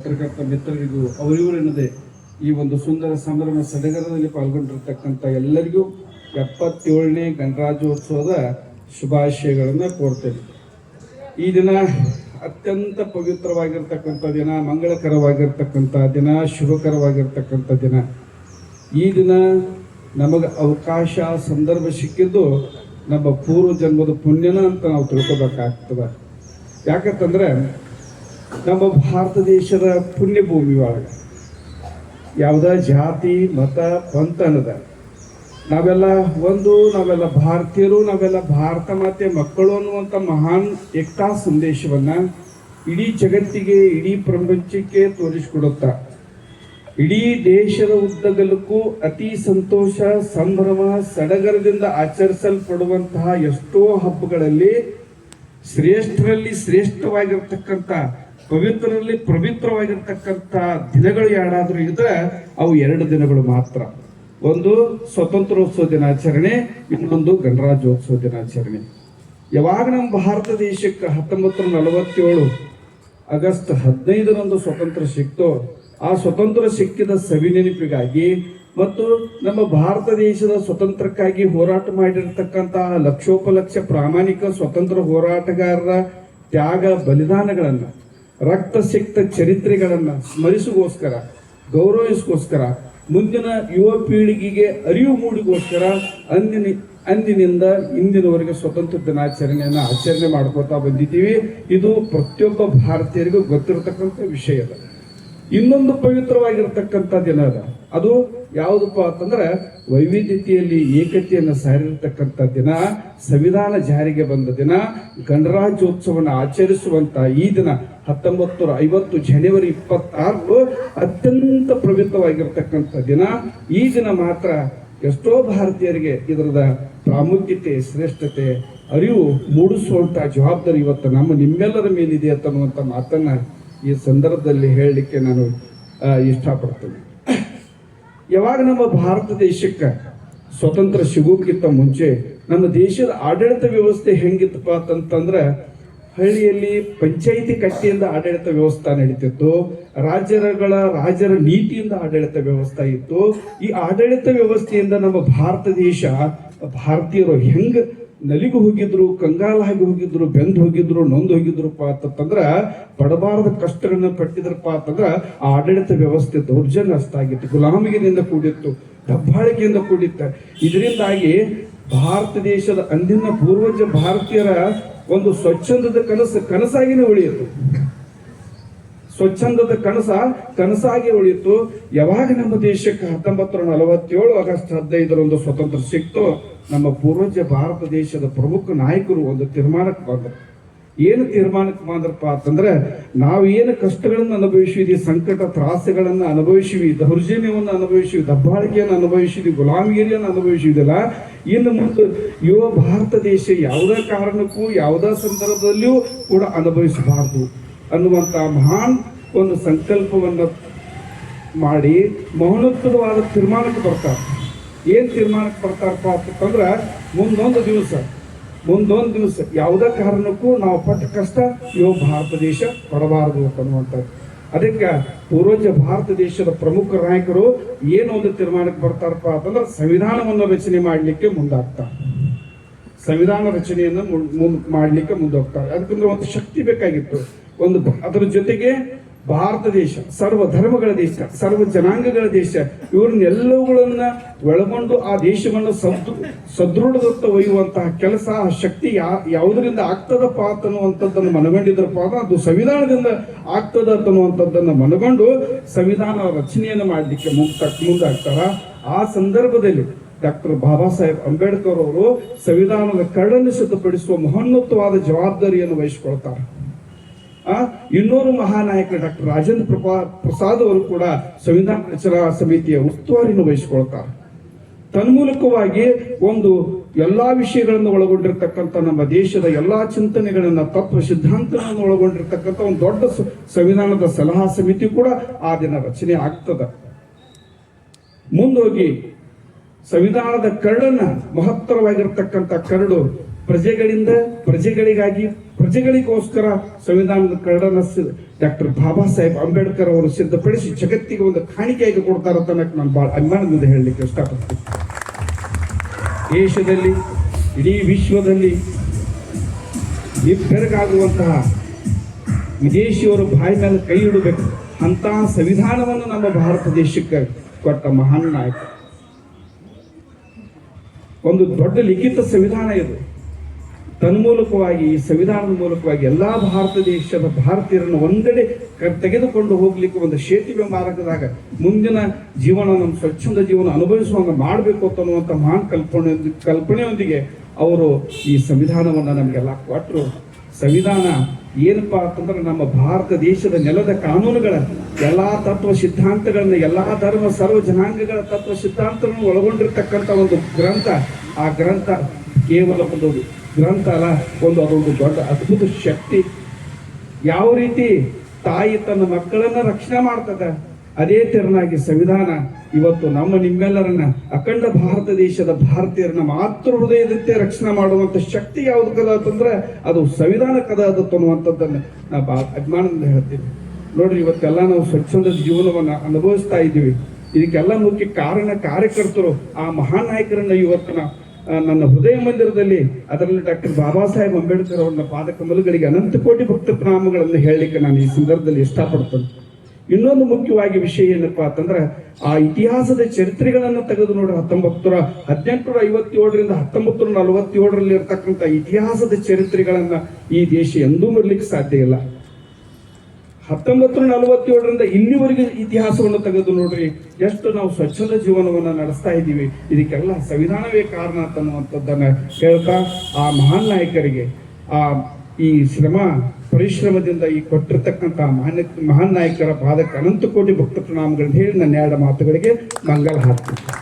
ಪತ್ರಕರ್ತ ಮಿತ್ರರಿಗೂ ಅವರಿವರೆನ್ನದೆ ಈ ಒಂದು ಸುಂದರ ಸಂಭ್ರಮ ಸಡಗರದಲ್ಲಿ ಪಾಲ್ಗೊಂಡಿರ್ತಕ್ಕಂಥ ಎಲ್ಲರಿಗೂ ಎಪ್ಪತ್ತೇಳನೇ ಗಣರಾಜ್ಯೋತ್ಸವದ ಶುಭಾಶಯಗಳನ್ನು ಕೋರ್ತೇನೆ. ಈ ದಿನ ಅತ್ಯಂತ ಪವಿತ್ರವಾಗಿರ್ತಕ್ಕಂಥ ದಿನ, ಮಂಗಳಕರವಾಗಿರ್ತಕ್ಕಂಥ ದಿನ, ಶುಭಕರವಾಗಿರ್ತಕ್ಕಂಥ ದಿನ. ಈ ದಿನ ನಮಗೆ ಅವಕಾಶ, ಸಂದರ್ಭ ಸಿಕ್ಕಿದ್ದು ನಮ್ಮ ಪೂರ್ವ ಜನ್ಮದ ಪುಣ್ಯನ ಅಂತ ನಾವು ತಿಳ್ಕೊಬೇಕಾಗ್ತದೆ. ಯಾಕಂತಂದ್ರೆ ನಮ್ಮ ಭಾರತ ದೇಶದ ಪುಣ್ಯಭೂಮಿ ಒಳಗ ಯಾವುದ ಜಾತಿ, ಮತ ಪಂಥ ನಾವೆಲ್ಲ ಒಂದು, ನಾವೆಲ್ಲ ಭಾರತೀಯರು, ನಾವೆಲ್ಲ ಭಾರತ ಮಾತೆ ಮಕ್ಕಳು ಅನ್ನುವಂಥ ಮಹಾನ್ ಏಕತಾ ಸಂದೇಶವನ್ನು ಇಡೀ ಜಗತ್ತಿಗೆ, ಇಡೀ ಪ್ರಪಂಚಕ್ಕೆ ತೋರಿಸಿಕೊಡುತ್ತಾ. ಇಡೀ ದೇಶದ ಉದ್ದಗಲಕ್ಕೂ ಅತಿ ಸಂತೋಷ, ಸಂಭ್ರಮ, ಸಡಗರದಿಂದ ಆಚರಿಸಲ್ಪಡುವಂತಹ ಎಷ್ಟೋ ಹಬ್ಬಗಳಲ್ಲಿ ಶ್ರೇಷ್ಠರಲ್ಲಿ ಶ್ರೇಷ್ಠವಾಗಿರ್ತಕ್ಕಂಥ ಪವಿತ್ರರಲ್ಲಿ ಪವಿತ್ರವಾಗಿರ್ತಕ್ಕಂಥ ದಿನಗಳು ಯಾರಾದರೂ ಇದ್ರೆ ಅವು ಎರಡು ದಿನಗಳು ಮಾತ್ರ. ಒಂದು ಸ್ವತಂತ್ರೋತ್ಸವ ದಿನಾಚರಣೆ, ಇನ್ನೊಂದು ಗಣರಾಜ್ಯೋತ್ಸವ ದಿನಾಚರಣೆ. ಯಾವಾಗ ನಮ್ಮ ಭಾರತ ದೇಶಕ್ಕೆ ಹತ್ತೊಂಬತ್ತು ನಲವತ್ತೇಳು ಆಗಸ್ಟ್ ಹದಿನೈದರಂದು ಸ್ವತಂತ್ರ ಸಿಕ್ತೋ, ಆ ಸ್ವತಂತ್ರ ಸಿಕ್ಕಿದ ಸವಿನೆನಪಿಗಾಗಿ ಮತ್ತು ನಮ್ಮ ಭಾರತ ದೇಶದ ಸ್ವತಂತ್ರಕ್ಕಾಗಿ ಹೋರಾಟ ಮಾಡಿರ್ತಕ್ಕಂತಹ ಲಕ್ಷೋಪಲಕ್ಷ ಪ್ರಾಮಾಣಿಕ ಸ್ವತಂತ್ರ ಹೋರಾಟಗಾರರ ತ್ಯಾಗ ಬಲಿದಾನಗಳನ್ನ ರಕ್ತ ಸಿಕ್ತ ಚರಿತ್ರೆಗಳನ್ನ ಸ್ಮರಿಸುಗೋಸ್ಕರ ಗೌರವಿಸಗೋಸ್ಕರ ಮುಂದಿನ ಯುವ ಪೀಳಿಗೆಗೆ ಅರಿವು ಮೂಡಿಗೋಸ್ಕರ ಅಂದಿನ, ಅಂದಿನಿಂದ ಇಂದಿನವರೆಗೆ ಸ್ವತಂತ್ರ ದಿನಾಚರಣೆಯನ್ನು ಆಚರಣೆ ಮಾಡ್ಕೋತಾ ಬಂದಿದ್ದೀವಿ. ಇದು ಪ್ರತಿಯೊಬ್ಬ ಭಾರತೀಯರಿಗೂ ಗೊತ್ತಿರತಕ್ಕಂಥ ವಿಷಯ ಅದ. ಇನ್ನೊಂದು ಪವಿತ್ರವಾಗಿರ್ತಕ್ಕಂಥ ದಿನ ಅದ ಅದು ಯಾವುದಪ್ಪ ಅಂತಂದ್ರೆ ವೈವಿಧ್ಯತೆಯಲ್ಲಿ ಏಕತೆಯನ್ನು ಸಾರಿರ್ತಕ್ಕಂಥ ದಿನ, ಸಂವಿಧಾನ ಜಾರಿಗೆ ಬಂದ ದಿನ, ಗಣರಾಜ್ಯೋತ್ಸವನ ಆಚರಿಸುವಂತ ಈ ದಿನ ಹತ್ತೊಂಬತ್ತು ನೂರ ಐವತ್ತು ಜನವರಿ ಇಪ್ಪತ್ತಾರು ಅತ್ಯಂತ ಪ್ರವೃತ್ತವಾಗಿರ್ತಕ್ಕಂಥ ದಿನ. ಈ ದಿನ ಮಾತ್ರ ಎಷ್ಟೋ ಭಾರತೀಯರಿಗೆ ಇದರದ ಪ್ರಾಮುಖ್ಯತೆ, ಶ್ರೇಷ್ಠತೆ, ಅರಿವು ಮೂಡಿಸುವಂತ ಜವಾಬ್ದಾರಿ ಇವತ್ತು ನಮ್ಮ ನಿಮ್ಮೆಲ್ಲರ ಮೇಲಿದೆ ಅಂತನ್ನುವಂಥ ಮಾತನ್ನ ಈ ಸಂದರ್ಭದಲ್ಲಿ ಹೇಳಲಿಕ್ಕೆ ನಾನು ಇಷ್ಟಪಡ್ತೇನೆ. ಯಾವಾಗ ನಮ್ಮ ಭಾರತ ದೇಶಕ್ಕೆ ಸ್ವತಂತ್ರ ಸಿಗೋಕ್ಕಿಂತ ಮುಂಚೆ ನಮ್ಮ ದೇಶದ ಆಡಳಿತ ವ್ಯವಸ್ಥೆ ಹೆಂಗಿತ್ತಪ್ಪ ಅಂತಂದ್ರೆ ಹಳ್ಳಿಯಲ್ಲಿ ಪಂಚಾಯಿತಿ ಕಟ್ಟಿಯಿಂದ ಆಡಳಿತ ವ್ಯವಸ್ಥೆ ನಡೀತಿತ್ತು ರಾಜ್ಯಗಳ ರಾಜರ ನೀತಿಯಿಂದ ಆಡಳಿತ ವ್ಯವಸ್ಥೆ ಇತ್ತು. ಈ ಆಡಳಿತ ವ್ಯವಸ್ಥೆಯಿಂದ ನಮ್ಮ ಭಾರತ ದೇಶ, ಭಾರತೀಯರು ಹೆಂಗ್ ನಲಿಗು ಹೋಗಿದ್ರು, ಕಂಗಾಲಾಗಿ ಹೋಗಿದ್ರು, ಬೆಂದು ಹೋಗಿದ್ರು, ನೊಂದು ಹೋಗಿದ್ರಪ್ಪ ಅಂತಂದ್ರ ಪಡಬಾರದ ಕಷ್ಟಗಳನ್ನ ಪಟ್ಟಿದ್ರಪ್ಪ ಅಂತಂದ್ರೆ, ಆ ಆಡಳಿತ ವ್ಯವಸ್ಥೆ ದೌರ್ಜನ್ಯ ಅಷ್ಟಾಗಿತ್ತು ಗುಲಾಮಿಗಿನಿಂದ ಕೂಡಿತ್ತು, ದಬ್ಬಾಳಿಕೆಯಿಂದ ಕೂಡಿತ್ತು. ಇದರಿಂದಾಗಿ ಭಾರತ ದೇಶದ ಅಂದಿನ ಪೂರ್ವಜ ಭಾರತೀಯರ ಒಂದು ಸ್ವಚ್ಛಂದದ ಕನಸು, ಕನಸಾಗಿನೇ ಉಳಿಯಿತು. ಸ್ವಚ್ಛಂದದ ಕನಸ, ಕನಸಾಗಿ ಉಳಿಯಿತು ಯಾವಾಗ ನಮ್ಮ ದೇಶಕ್ಕೆ ಹತ್ತೊಂಬತ್ತು ನಲವತ್ತೇಳು ಆಗಸ್ಟ್ ಹದಿನೈದರಂದು ಸ್ವತಂತ್ರ ಸಿಕ್ತು, ನಮ್ಮ ಪೂರ್ವಜ ಭಾರತ ದೇಶದ ಪ್ರಮುಖ ನಾಯಕರು ಒಂದು ತೀರ್ಮಾನಕ್ಕೆ ಬಂದರು. ಏನು ತೀರ್ಮಾನಕ್ಕೆ ಬಂದ್ರಪ್ಪ ಅಂತಂದ್ರೆ, ನಾವು ಏನು ಕಷ್ಟಗಳನ್ನು ಅನುಭವಿಸಿದ್ವಿ ಸಂಕಟ ತ್ರಾಸಗಳನ್ನು ಅನುಭವಿಸಿವಿ, ದೌರ್ಜನ್ಯವನ್ನು ಅನುಭವಿಸಿವಿ, ದಬ್ಬಾಳಿಕೆಯನ್ನು ಅನುಭವಿಸಿದ್ವಿ ಗುಲಾಮಗಿರಿಯನ್ನು ಅನುಭವಿಸಿದಿಲ್ಲ ಇನ್ನು ಮುಂದೆ ಯುವ ಭಾರತ ದೇಶ ಯಾವುದೇ ಕಾರಣಕ್ಕೂ, ಯಾವುದೇ ಸಂದರ್ಭದಲ್ಲಿಯೂ ಕೂಡ ಅನುಭವಿಸಬಾರದು. ಅನ್ನುವಂಥ ಮಹಾನ್ ಒಂದು ಸಂಕಲ್ಪವನ್ನು ಮಾಡಿ ಮಹೋನ್ನತವಾದ ತೀರ್ಮಾನಕ್ಕೆ ಬರ್ತಾರೆ. ಏನು ತೀರ್ಮಾನಕ್ಕೆ ಬರ್ತಾರಪ್ಪ ಅಂತಂದ್ರೆ ಮುಂದೊಂದು ದಿವಸ ಮುಂದೊಂದು ದಿವಸ. ಯಾವುದೇ ಕಾರಣಕ್ಕೂ ನಾವು ಪಟ್ಟ ಕಷ್ಟ ಇವ ಭಾರತ ದೇಶ ಪಡಬಾರದು ಅನ್ನುವಂಥದ್ದು. ಅದಕ್ಕೆ ಪೂರ್ವಜ ಭಾರತ ದೇಶದ ಪ್ರಮುಖ ನಾಯಕರು ಏನು ಒಂದು ತೀರ್ಮಾನಕ್ಕೆ ಬರ್ತಾರಪ್ಪ ಅಂತಂದ್ರೆ ಸಂವಿಧಾನವನ್ನು ರಚನೆ ಮಾಡಲಿಕ್ಕೆ ಮುಂದಾಗ್ತಾರೆ. ಸಂವಿಧಾನ ರಚನೆಯನ್ನು ಮುಂದೆ ಮಾಡಲಿಕ್ಕೆ ಮುಂದೋಗ್ತಾರೆ. ಅದಕ್ಕಂದ್ರೆ ಒಂದು ಶಕ್ತಿ ಬೇಕಾಗಿತ್ತು. ಒಂದು ಅದರ ಜೊತೆಗೆ ಭಾರತ ದೇಶ, ಸರ್ವ ಧರ್ಮಗಳ ದೇಶ, ಸರ್ವ ಜನಾಂಗಗಳ ದೇಶ, ಇವ್ರನ್ನೆಲ್ಲವುಗಳನ್ನ ಒಳಗೊಂಡು ಆ ದೇಶವನ್ನು ಸದೃ ಸದೃಢದತ್ತ ಒಯ್ಯುವಂತಹ ಕೆಲಸ, ಆ ಶಕ್ತಿ ಯಾ, ಯಾವುದರಿಂದ ಆಗ್ತದಪ್ಪ ಅಂತನ್ನುವಂಥದ್ದನ್ನು ಮನಗಂಡಿದ್ರಪ್ಪ ಅಂದ್ರೆ ಅದು ಸಂವಿಧಾನದಿಂದ ಆಗ್ತದ ಅಂತನ್ನುವಂಥದ್ದನ್ನು ಮನಗೊಂಡು ಸಂವಿಧಾನ ರಚನೆಯನ್ನು ಮಾಡಲಿಕ್ಕೆ ಮುಂದ ಮುಂದಾಗ್ತಾರ. ಆ ಸಂದರ್ಭದಲ್ಲಿ ಡಾಕ್ಟರ್ ಬಾಬಾ ಸಾಹೇಬ್ ಅಂಬೇಡ್ಕರ್ ಅವರು ಸಂವಿಧಾನದ ಕರಡನ್ನು ಸಿದ್ಧಪಡಿಸುವ ಮಹೋನ್ನತವಾದ ಜವಾಬ್ದಾರಿಯನ್ನು ವಹಿಸಿಕೊಳ್ತಾರೆ. ಇನ್ನೋರು ಮಹಾನಾಯಕ ಡಾಕ್ಟರ್ ರಾಜೇಂದ್ರ ಪ್ರಪಾ ಪ್ರಸಾದ್ ಅವರು ಕೂಡ ಸಂವಿಧಾನ ರಚನಾ ಸಮಿತಿಯ ಉಸ್ತುವಾರಿಯನ್ನು ವಹಿಸಿಕೊಳ್ತಾರೆ. ತನ್ಮೂಲಕವಾಗಿ ಒಂದು ಎಲ್ಲಾ ವಿಷಯಗಳನ್ನು ಒಳಗೊಂಡಿರ್ತಕ್ಕಂಥ ನಮ್ಮ ದೇಶದ ಎಲ್ಲಾ ಚಿಂತನೆಗಳನ್ನ, ತತ್ವ ಸಿದ್ಧಾಂತಗಳನ್ನು ಒಳಗೊಂಡಿರ್ತಕ್ಕಂಥ ಒಂದು ದೊಡ್ಡ ಸಂವಿಧಾನದ ಸಲಹಾ ಸಮಿತಿ ಕೂಡ ಆ ದಿನ ರಚನೆ ಆಗ್ತದ. ಮುಂದೋಗಿ ಸಂವಿಧಾನದ ಕರಡನ್ನ ಮಹತ್ತರವಾಗಿರ್ತಕ್ಕಂಥ ಕರಡು ಪ್ರಜೆಗಳಿಂದ ಪ್ರಜೆಗಳಿಗಾಗಿ, ಪ್ರಜೆಗಳಿಗೋಸ್ಕರ ಸಂವಿಧಾನದ ಕರಡನ ಡಾಕ್ಟರ್ ಬಾಬಾ ಸಾಹೇಬ್ ಅಂಬೇಡ್ಕರ್ ಅವರು ಸಿದ್ಧಪಡಿಸಿ ಜಗತ್ತಿಗೆ ಒಂದು ಕಾಣಿಕೆಯಾಗಿ ಕೊಡ್ತಾರ ತನಕ ನಾನು ಬಹಳ ಅಭಿಮಾನದಿಂದ ಹೇಳಲಿಕ್ಕೆ ಇಷ್ಟಪಡ್ತೀನಿ. ದೇಶದಲ್ಲಿ, ಇಡೀ ವಿಶ್ವದಲ್ಲಿ ಬೆರಗಾಗುವಂತಹ ವಿದೇಶಿಯವರು ಬಾಯಿ ಮೇಲೆ ಕೈ ಇಡಬೇಕು. ಅಂತಹ ಸಂವಿಧಾನವನ್ನು ನಮ್ಮ ಭಾರತ ದೇಶಕ್ಕೆ ಕೊಟ್ಟ ಮಹಾನ್ ನಾಯಕ. ಒಂದು ದೊಡ್ಡ ಲಿಖಿತ ಸಂವಿಧಾನ ಇದು. ತನ್ಮೂಲಕವಾಗಿ, ಈ ಸಂವಿಧಾನದ ಮೂಲಕವಾಗಿ ಎಲ್ಲಾ ಭಾರತ ದೇಶದ ಭಾರತೀಯರನ್ನು ಒಂದೆಡೆ ತೆಗೆದುಕೊಂಡು ಹೋಗ್ಲಿಕ್ಕೆ ಒಂದು ಸೇತುವೆ ಮಾರ್ಗದಾಗ ಮುಂದಿನ ಜೀವನ, ನಮ್ಮ ಸ್ವಚ್ಛಂದ ಜೀವನ ಅನುಭವಿಸುವಂಗ ಮಾಡಬೇಕು ಅನ್ನುವಂಥ ಮಹಾನ್ ಕಲ್ಪನೆ, ಕಲ್ಪನೆಯೊಂದಿಗೆ ಅವರು ಈ ಸಂವಿಧಾನವನ್ನು ನಮಗೆಲ್ಲ ಕೊಟ್ಟರು. ಸಂವಿಧಾನ ಏನಪ್ಪ ಅಂತಂದ್ರೆ ನಮ್ಮ ಭಾರತ ದೇಶದ ನೆಲದ ಕಾನೂನುಗಳ ಎಲ್ಲಾ ತತ್ವ ಸಿದ್ಧಾಂತಗಳನ್ನ, ಎಲ್ಲಾ ಧರ್ಮ ಸರ್ವ ಜನಾಂಗಗಳ ತತ್ವ ಸಿದ್ಧಾಂತಗಳನ್ನು ಒಳಗೊಂಡಿರ್ತಕ್ಕಂಥ ಒಂದು ಗ್ರಂಥ. ಆ ಗ್ರಂಥ ಕೇವಲ ಒಂದು ಗ್ರಂಥ ಅಲ್ಲ ಒಂದು ಅದೊಂದು ದೊಡ್ಡ ಅದ್ಭುತ ಶಕ್ತಿ. ಯಾವ ರೀತಿ ತಾಯಿ ತನ್ನ ಮಕ್ಕಳನ್ನ ರಕ್ಷಣೆ ಮಾಡ್ತದೆ, ಅದೇ ತೆರನಾಗಿ ಸಂವಿಧಾನ ಇವತ್ತು ನಮ್ಮ ನಿಮ್ಮೆಲ್ಲರನ್ನ ಅಖಂಡ ಭಾರತ ದೇಶದ ಭಾರತೀಯರನ್ನ ಮಾತೃ ಹೃದಯದಂತೆ ರಕ್ಷಣೆ ಮಾಡುವಂತ ಶಕ್ತಿ ಯಾವ್ದಕ್ಕದ ಅಂತಂದ್ರೆ ಅದು ಸಂವಿಧಾನ ಕದ ಅದು ಅನ್ನುವಂಥದ್ದನ್ನು ನಾ ಬಾ ಅಭಿಮಾನದಿಂದ ಹೇಳ್ತೀನಿ. ನೋಡ್ರಿ, ಇವತ್ತೆಲ್ಲ ನಾವು ಸ್ವಚ್ಛಂದ ಜೀವನವನ್ನ ಅನುಭವಿಸ್ತಾ ಇದ್ದೀವಿ. ಇದಕ್ಕೆಲ್ಲ ಮುಖ್ಯ ಕಾರಣ ಕಾರ್ಯಕರ್ತರು ಆ ಮಹಾನ್ ನಾಯಕರನ್ನ ಇವತ್ತು ನನ್ನ ಹೃದಯ ಮಂದಿರದಲ್ಲಿ ಅದರಲ್ಲಿ ಡಾಕ್ಟರ್ ಬಾಬಾ ಸಾಹೇಬ್ ಅಂಬೇಡ್ಕರ್ ಅವರ ಪಾದಕಮಲಗಳಿಗೆ ಅನಂತ ಕೋಟಿ ಭಕ್ತ ಪ್ರಣಾಮಗಳನ್ನು ಹೇಳಲಿಕ್ಕೆ ನಾನು ಈ ಸಂದರ್ಭದಲ್ಲಿ ಇಷ್ಟಪಡ್ತೇನೆ. ಇನ್ನೊಂದು ಮುಖ್ಯವಾಗಿ ವಿಷಯ ಏನಪ್ಪಾ ಅಂತಂದ್ರೆ, ಆ ಇತಿಹಾಸದ ಚರಿತ್ರೆಗಳನ್ನು ತೆಗೆದು ನೋಡ್ರಿ ಹತ್ತೊಂಬತ್ತು ನೂರ ಹದಿನೆಂಟುನೂರ ಐವತ್ತೇಳರಿಂದ ಹತ್ತೊಂಬತ್ತು ನೂರ ನಲವತ್ತೇಳರಲ್ಲಿ ಇರ್ತಕ್ಕಂಥ ಇತಿಹಾಸದ ಚರಿತ್ರೆಗಳನ್ನ ಈ ದೇಶ ಎಂದೂ ಮರಲಿಕ್ಕೆ ಸಾಧ್ಯ ಇಲ್ಲ. ಹತ್ತೊಂಬತ್ತು ನಲವತ್ತೇಳರಿಂದ ಇಲ್ಲಿವರೆಗೆ ಇತಿಹಾಸವನ್ನು ತೆಗೆದು ನೋಡ್ರಿ, ಎಷ್ಟು ನಾವು ಸ್ವಚ್ಛಂದ ಜೀವನವನ್ನು ನಡೆಸ್ತಾ ಇದ್ದೀವಿ. ಇದಕ್ಕೆಲ್ಲ ಸಂವಿಧಾನವೇ ಕಾರಣ ಅನ್ನುವಂಥದ್ದನ್ನು ಹೇಳ್ತಾ ಆ ಮಹಾನ್ ನಾಯಕರಿಗೆ ಆ ಈ ಶ್ರಮ, ಪರಿಶ್ರಮದಿಂದ ಈ ಕೊಟ್ಟಿರ್ತಕ್ಕಂಥ ಮಹಾನ್ಯ ಮಹಾನ್ ನಾಯಕರ ಪಾದಕ್ಕೆ ಅನಂತ ಕೋಟಿ ಭಕ್ತ ಪ್ರಣಾಮಗಳನ್ನು ಹೇಳಿ ನನ್ನ ಎರಡು ಮಾತುಗಳಿಗೆ ಮಂಗಲ ಹಾಕ್ತೀನಿ